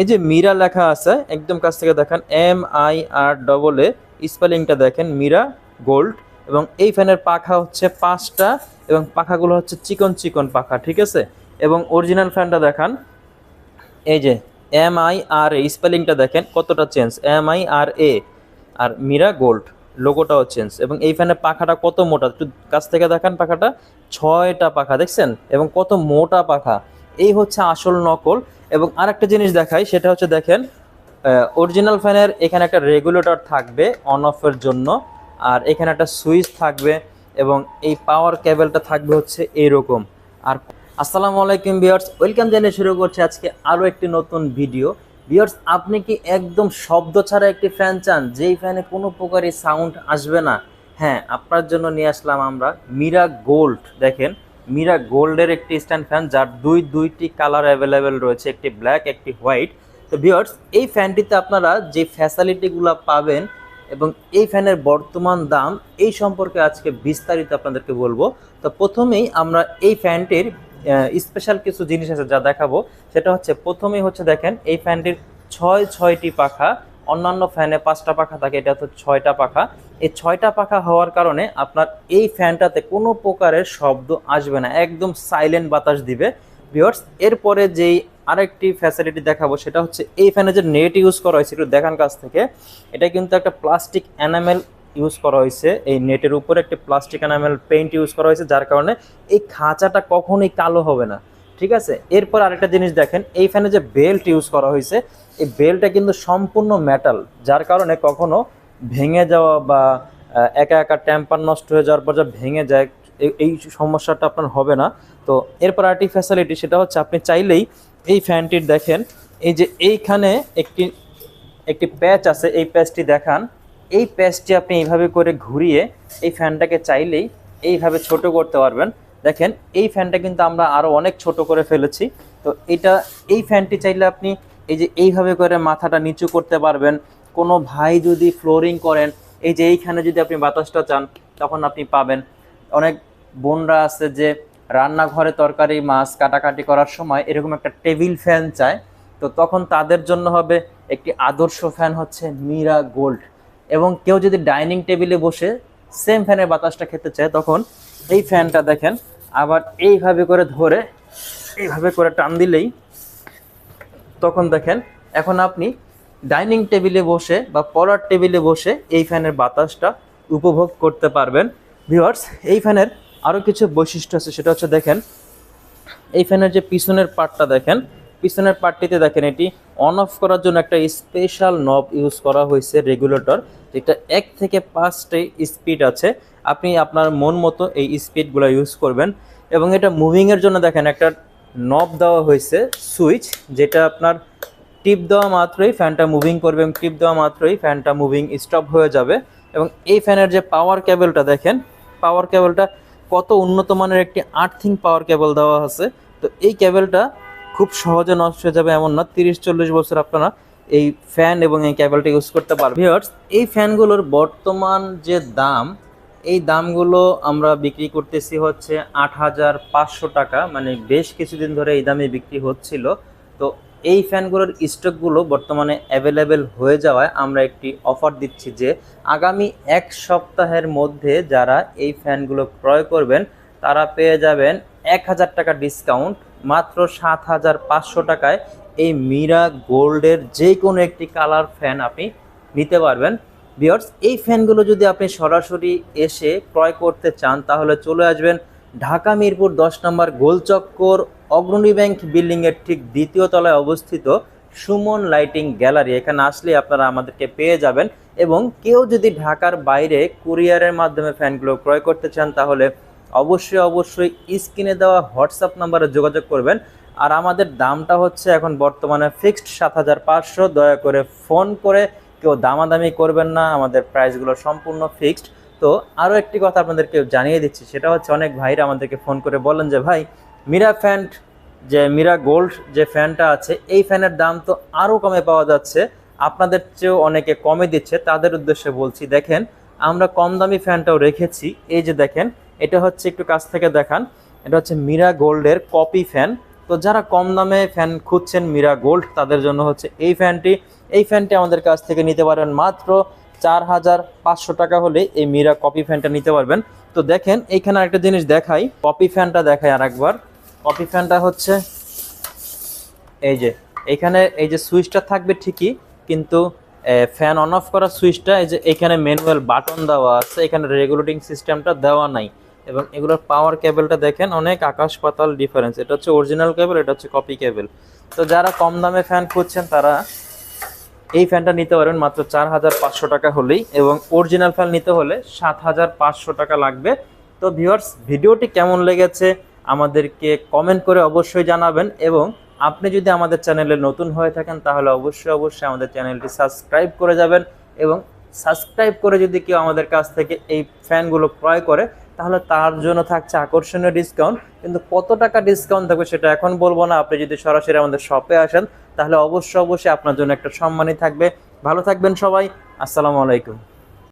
এই যে মীরা লেখা আছে, একদম কাছ থেকে দেখেন M I R double A, স্পেলিংটা দেখেন, মীরা গোল্ড, এবং এই ফ্যানের পাখা হচ্ছে পাঁচটা, এবং পাখাগুলো হচ্ছে চিকন চিকন পাখা, ঠিক আছে? এবং অরিজিনাল ফ্যানটা দেখান, এই যে এম আই আর এ স্পেলিংটা দেখেন, কতটা change M I R A R Miraa gold, লোগোটাও change, এবং এই ফ্যানের পাখাটা কত মোটা, একটু কাছ থেকে দেখান পাখাটা, ছয়টা পাখা, দেখছেন? এবং কত মোটা পাখা এই হচ্ছে আসল নকল। এবং আরেকটা জিনিস দেখাই, সেটা হচ্ছে দেখেন অরিজিনাল ফ্যানের এখানে একটা রেগুলেটর থাকবে অন অফের জন্য, আর এখানে একটা সুইচ থাকবে, এবং এই পাওয়ার কেবেলটা থাকবে হচ্ছে এইরকম আর আসসালামু আলাইকুম বিয়ার্স ওয়েলকাম জানিয়ে শুরু করছি আজকে আরও একটি নতুন ভিডিও বিয়ার্স আপনি কি একদম শব্দ ছাড়া একটি ফ্যান চান? যেই ফ্যানে কোনো প্রকারই সাউন্ড আসবে না। হ্যাঁ আপনার জন্য নিয়ে আসলাম আমরা মিরা গোল্ড দেখেন। মিরা গোল্ডের একটি স্ট্যান্ড ফ্যান, যার দুই, দুইটি কালার অ্যাভেলেবেল রয়েছে, একটি ব্ল্যাক একটি হোয়াইট তো বিয়ার্স এই ফ্যানটিতে আপনারা যে ফ্যাসিলিটিগুলো পাবেন এবং এই ফ্যানের বর্তমান দাম, এই সম্পর্কে আজকে বিস্তারিত আপনাদেরকে বলব। তো প্রথমেই আমরা এই ফ্যানটির স্পেশাল কিছু জিনিস আছে যা দেখাবো। সেটা হচ্ছে, প্রথমেই হচ্ছে দেখেন, এই ফ্যানটির ছয়, ছয়টি পাখা অন্যান্য ফ্যানে পাঁচটা পাখা থাকে, এটা তো ছয়টা পাখা। এই ছয়টা পাখা হওয়ার কারণে আপনার এই ফ্যানটাতে কোনো প্রকারের শব্দ আসবে না, একদম সাইলেন্ট বাতাস দিবে। ভিওর্স এরপরে যেই আরেকটি ফ্যাসিলিটি দেখাবো, সেটা হচ্ছে এই ফ্যানে যে নেট ইউজ করা হয়েছে, একটু দেখান কাছ থেকে। এটা কিন্তু একটা প্লাস্টিক অ্যানামেল ইউজ করা হয়েছে। এই নেটের উপরে একটি প্লাস্টিক অ্যানামেল পেইন্ট ইউজ করা হয়েছে, যার কারণে এই খাঁচাটা কখনোই কালো হবে না। ঠিক আছে? এরপর আরেকটা জিনিস দেখেন, এই ফ্যানে যে বেল্ট ইউজ করা হয়েছে, এই বেল্টটা কিন্তু সম্পূর্ণ মেটাল যার কারণে কখনো ভেঙে যাওয়া বা একা একা ট্যাম্পার নষ্ট হয়ে যাওয়ার পর যা ভেঙে যায় এই- সমস্যাটা আপনার হবে না। তো এরপর আরেকটি ফ্যাসিলিটি সেটা হচ্ছে আপনি চাইলেই এই ফ্যানটির দেখেন, এই যে এইখানে একটি একটি প্যাচ আছে, এই প্যাচটি দেখান। এই প্যাচটি আপনি এইভাবে করে ঘুরিয়ে এই ফ্যানটাকে চাইলেই এইভাবে ছোট করতে পারবেন। দেখেন, এই ফ্যানটা কিন্তু আমরা আরও অনেক ছোট করে ফেলেছি। তো এটা, এই ফ্যানটি চাইলে আপনি এই যে এইভাবে করে মাথাটা নিচু করতে পারবেন। কোনো ভাই যদি ফ্লোরিং করেন, এই যে এইখানে যদি আপনি বাতাসটা চান, তখন আপনি পাবেন। অনেক বোনরা আছে যে রান্নাঘরে তরকারি, মাছ কাটাকাটি করার সময় এরকম একটা টেবিল ফ্যান চায়। তো তখন তাদের জন্য হবে একটি আদর্শ ফ্যান হচ্ছে মীরা গোল্ড। এবং কেউ যদি ডাইনিং টেবিলে বসে সেম ফ্যানের বাতাসটা খেতে চায়, তখন এই ফ্যানটা দেখেন, আবার এইভাবে করে ধরে, এইভাবে করে টান দিলেই তখন দেখেন, এখন আপনি ডাইনিং টেবিলে বসে বা পলার টেবিলে বসে এই ফ্যানের বাতাসটা উপভোগ করতে পারবেন। ভিওয়ার্স এই ফ্যানের আরও কিছু বৈশিষ্ট্য আছে, সেটা হচ্ছে দেখেন, এই ফ্যানের যে পিছনের পার্টটা দেখেন, পিছনের পার্টটিতে দেখেন, এটি অন অফ করার জন্য একটা স্পেশাল নব ইউজ করা হয়েছে রেগুলেটর যেটা এক থেকে পাঁচটি স্পিড আছে। আপনি আপনার মন মতো এই স্পিডগুলো ইউজ করবেন। এবং এটা মুভিংয়ের জন্য দেখেন একটা নব দেওয়া হয়েছে সুইচ যেটা আপনার টিপ দেওয়া মাত্রই ফ্যানটা মুভিং করবে এবং টিপ দেওয়া মাত্রই ফ্যানটা মুভিং স্টপ হয়ে যাবে। এবং এই ফ্যানের যে পাওয়ার কেবলটা দেখেন পাওয়ার কেবলটা কত উন্নত মানের একটি আর্থিং পাওয়ার কেবল দেওয়া আছে। তো এই কেবলটা খুব সহজে নষ্ট হয়ে যাবে এমন না, তিরিশ চল্লিশ বছর আপনারা এই ফ্যান এবং এই কেবলটা ইউজ করতে পারবেন। এই ফ্যানগুলোর বর্তমান যে দাম এই দামগুলো আমরা বিক্রি করতেছি হচ্ছে আট হাজার পাঁচশো টাকা মানে বেশ কিছুদিন ধরে এই দামে বিক্রি হচ্ছিল। তো এই ফ্যানগুলোর স্টকগুলো বর্তমানে অ্যাভেলেবেল হয়ে যাওয়ায় আমরা একটি অফার দিচ্ছি যে, আগামী এক সপ্তাহের মধ্যে যারা এই ফ্যানগুলো ক্রয় করবেন, তারা পেয়ে যাবেন এক হাজার টাকা ডিসকাউন্ট মাত্র সাত হাজার পাঁচশো টাকায় এই মীরা গোল্ডের যে কোনো একটি কালার ফ্যান আপনি নিতে পারবেন। বিয়ার্স এই ফ্যানগুলো যদি আপনি সরাসরি এসে ক্রয় করতে চান, তাহলে চলে আসবেন ঢাকা মিরপুর দশ নম্বর গোলচক্কর অগ্রণী ব্যাংক বিল্ডিংয়ের ঠিক দ্বিতীয় তলায় অবস্থিত সুমন লাইটিং গ্যালারি। এখানে আসলে আপনারা আমাদেরকে পেয়ে যাবেন এবং কেউ যদি ঢাকার বাইরে কুরিয়ারের মাধ্যমে ফ্যানগুলো ক্রয় করতে চান, তাহলে অবশ্যই অবশ্যই স্ক্রিনে দেওয়া হোয়াটসঅ্যাপ নাম্বারে যোগাযোগ করবেন। আর আমাদের দামটা হচ্ছে এখন বর্তমানে ফিক্সড সাত হাজার পাঁচশো। দয়া করে ফোন করে কেউ দামাদামি করবেন না, আমাদের প্রাইসগুলো সম্পূর্ণ ফিক্সড তো আরও একটি কথা আপনাদেরকে জানিয়ে দিচ্ছি, সেটা হচ্ছে অনেক ভাইরা আমাদেরকে ফোন করে বলেন যে, ভাই মিরা ফ্যান যে মিরা গোল্ড যে ফ্যানটা আছে, এই ফ্যানের দাম তো আরও কমে পাওয়া যাচ্ছে। আপনাদের চেয়েও অনেকে কমে দিচ্ছে। তাদের উদ্দেশ্যে বলছি, দেখেন, আমরা কম দামি ফ্যানটাও রেখেছি। এই যে দেখেন, এটা হচ্ছে একটু কাছ থেকে দেখান। এটা হচ্ছে মিরা গোল্ডের কপি ফ্যান তো যারা কম দামে ফ্যান খুঁজছেন মিরা গোল্ড তাদের জন্য হচ্ছে এই ফ্যানটি এই ফ্যানটি আমাদের কাছ থেকে নিতে পারেন মাত্র চার হাজার পাঁচশো টাকা হলে এই মিরা কপি ফ্যানটা নিতে পারবেন। তো দেখেন, এইখানে একটা জিনিস দেখাই। কপি ফ্যানটা দেখাই আর একবার কপি ফ্যানটা হচ্ছে এই যে এখানে এই যে সুইচটা থাকবে ঠিকই, কিন্তু ফ্যান অন অফ করার সুইচটা, এই যে এখানে ম্যানুয়াল বাটন দেওয়া আছে, এখানে রেগুলেটিং সিস্টেমটা দেওয়া নাই। এবং এগুলোর পাওয়ার কেবেলটা দেখেন, অনেক আকাশ পাতাল ডিফারেন্স। এটা হচ্ছে অরিজিনাল কেবল, এটা হচ্ছে কপি কেবল। তো যারা কম দামে ফ্যান খুঁজছেন, তারা এই ফ্যানটা নিতে পারবেন মাত্র চার হাজার পাঁচশো টাকা হলেই এবং অরিজিনাল ফ্যান নিতে হলে সাত হাজার পাঁচশো টাকা লাগবে। তো ভিউয়ার্স ভিডিওটি কেমন লেগেছে আমাদেরকে কমেন্ট করে অবশ্যই জানাবেন এবং আপনি যদি আমাদের চ্যানেলে নতুন হয়ে থাকেন তাহলে অবশ্যই অবশ্যই আমাদের চ্যানেলটি সাবস্ক্রাইব করে যাবেন এবং সাবস্ক্রাইব করে যদি কেউ আমাদের কাছ থেকে এই ফ্যানগুলো ক্রয় করে, তাহলে তার জন্য থাকছে আকর্ষণীয় ডিসকাউন্ট কিন্তু কত টাকা ডিসকাউন্ট থাকবে সেটা এখন বলব না। আপনি যদি সরাসরি আমাদের শপে আসেন তাহলে অবশ্যই অবশ্যই আপনার জন্য একটা সম্মানই থাকবে। ভালো থাকবেন সবাই। আসসালামু আলাইকুম।